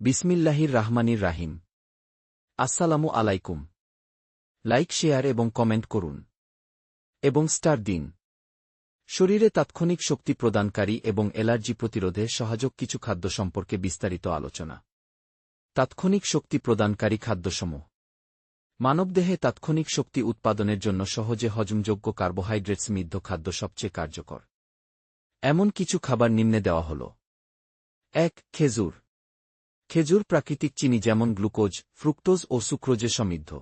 বিসমিল্লাহির রাহমানির রাহিম। আসসালামু আলাইকুম। লাইক, শেয়ার এবং কমেন্ট করুন। এবং স্টার দিন। শরীরে তাৎক্ষণিক শক্তি প্রদানকারী এবং অ্যালার্জি প্রতিরোধে সহায়ক কিছু খাদ্য সম্পর্কে বিস্তারিত আলোচনা। তাৎক্ষণিক শক্তি প্রদানকারী খাদ্যসমূহ। মানবদেহে তাৎক্ষণিক শক্তি উৎপাদনের জন্য সহজে হজমযোগ্য কার্বোহাইড্রেট সমৃদ্ধ খাদ্য সবচেয়ে কার্যকর। এমন কিছু খাবার নিম্নে দেওয়া হল। এক, খেজুর। খেজুর প্রাকৃতিক চিনি যেমন গ্লুকোজ, ফ্রুক্টোজ ও সুক্রোজে সমৃদ্ধ।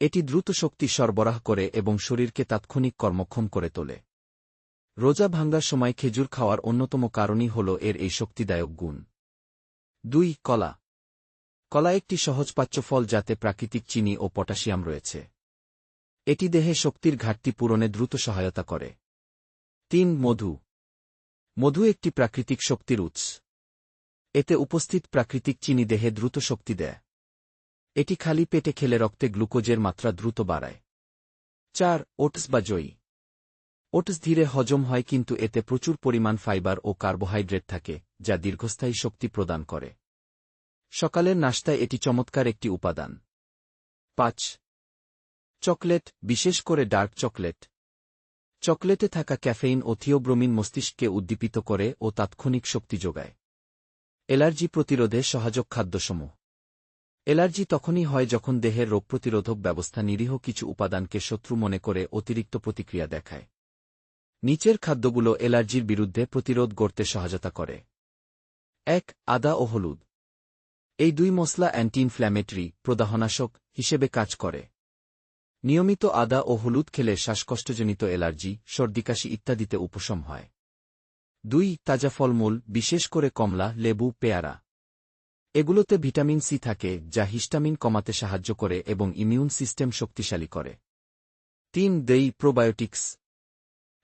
এটি দ্রুত শক্তি সরবরাহ করে এবং শরীরকে তাৎক্ষণিক কর্মক্ষম করে তোলে। রোজা ভাঙ্গার সময় খেজুর খাওয়ার অন্যতম কারণই হল এর এই শক্তিদায়ক গুণ। দুই, কলা। কলা একটি সহজপাচ্য ফল যাতে প্রাকৃতিক চিনি ও পটাশিয়াম রয়েছে। এটি দেহে শক্তির ঘাটতি পূরণে দ্রুত সহায়তা করে। তিন, মধু। মধু একটি প্রাকৃতিক শক্তির উৎস। এতে উপস্থিত প্রাকৃতিক চিনি দেহে দ্রুত শক্তি দেয়। এটি খালি পেটে খেলে রক্তে গ্লুকোজের মাত্রা দ্রুত বাড়ায়। চার, ওটস বা জয়ী ওটস ধীরে হজম হয় কিন্তু এতে প্রচুর পরিমাণ ফাইবার ও কার্বোহাইড্রেট থাকে, যা দীর্ঘস্থায়ী শক্তি প্রদান করে। সকালের নাস্তায় এটি চমৎকার একটি উপাদান। পাঁচ, চকলেট, বিশেষ করে ডার্ক চকলেট। চকলেটে থাকা ক্যাফেইন ও থিওব্রোমিন মস্তিষ্ককে উদ্দীপিত করে ও তাৎক্ষণিক শক্তি যোগায়। এলার্জি প্রতিরোধে সহায়ক খাদ্যসমূহ। এলার্জি তখনই হয় যখন দেহের রোগ প্রতিরোধক ব্যবস্থা নিরীহ কিছু উপাদানকে শত্রু মনে করে অতিরিক্ত প্রতিক্রিয়া দেখায়। নিচের খাদ্যগুলো এলার্জির বিরুদ্ধে প্রতিরোধ গড়তে সহায়তা করে। এক, আদা ও হলুদ। এই দুই মশলা অ্যান্টি ইনফ্ল্যামেটরি প্রদাহনাশক হিসেবে কাজ করে। নিয়মিত আদা ও হলুদ খেলে শ্বাসকষ্টজনিত এলার্জি সর্দিকাশি ইত্যাদিতে উপশম হয়। দুই, তাজা ফলমূল, বিশেষ করে কমলা, লেবু, পেয়ারা। এগুলোতে ভিটামিন সি থাকে, যা হিস্টামিন কমাতে সাহায্য করে এবং ইমিউন সিস্টেম শক্তিশালী করে। তিন, দেই প্রোবায়োটিক্স।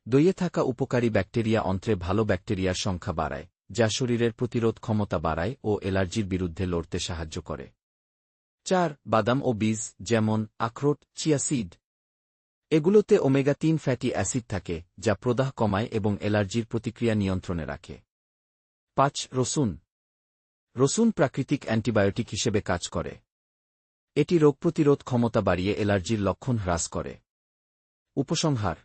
দইয়ে থাকা উপকারী ব্যাকটেরিয়া অন্ত্রে ভালো ব্যাকটেরিয়ার সংখ্যা বাড়ায়, যা শরীরের প্রতিরোধ ক্ষমতা বাড়ায় ও এলার্জির বিরুদ্ধে লড়তে সাহায্য করে। চার, বাদাম ও বীজ, যেমন আখরোট চিয়াসিড এগুলোতে ওমেগা তিন ফ্যাটি অ্যাসিড থাকে, যা প্রদাহ কমায় এবং অ্যালার্জির প্রতিক্রিয়া নিয়ন্ত্রণে রাখে। পাঁচ, রসুন। রসুন প্রাকৃতিক অ্যান্টিবায়োটিক হিসেবে কাজ করে। এটি রোগ প্রতিরোধ ক্ষমতা বাড়িয়ে অ্যালার্জির লক্ষণ হ্রাস করে। উপসংহার।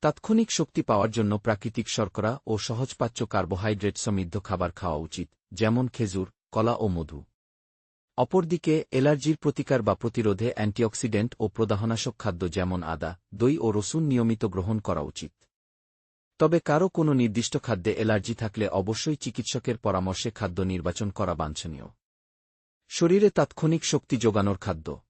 তাৎক্ষণিক শক্তি পাওয়ার জন্য প্রাকৃতিক শর্করা ও সহজপাচ্য কার্বোহাইড্রেট সমৃদ্ধ খাবার খাওয়া উচিত, যেমন খেজুর, কলা ও মধু। অপরদিকে, এলার্জির প্রতিকার বা প্রতিরোধে অ্যান্টিঅক্সিডেন্ট ও প্রদাহনাশক খাদ্য যেমন আদা, দই ও রসুন নিয়মিত গ্রহণ করা উচিত। তবে কারও কোনো নির্দিষ্ট খাদ্যে এলার্জি থাকলে অবশ্যই চিকিৎসকের পরামর্শে খাদ্য নির্বাচন করা বাঞ্ছনীয়। শরীরে তাৎক্ষণিক শক্তি যোগানোর খাদ্য।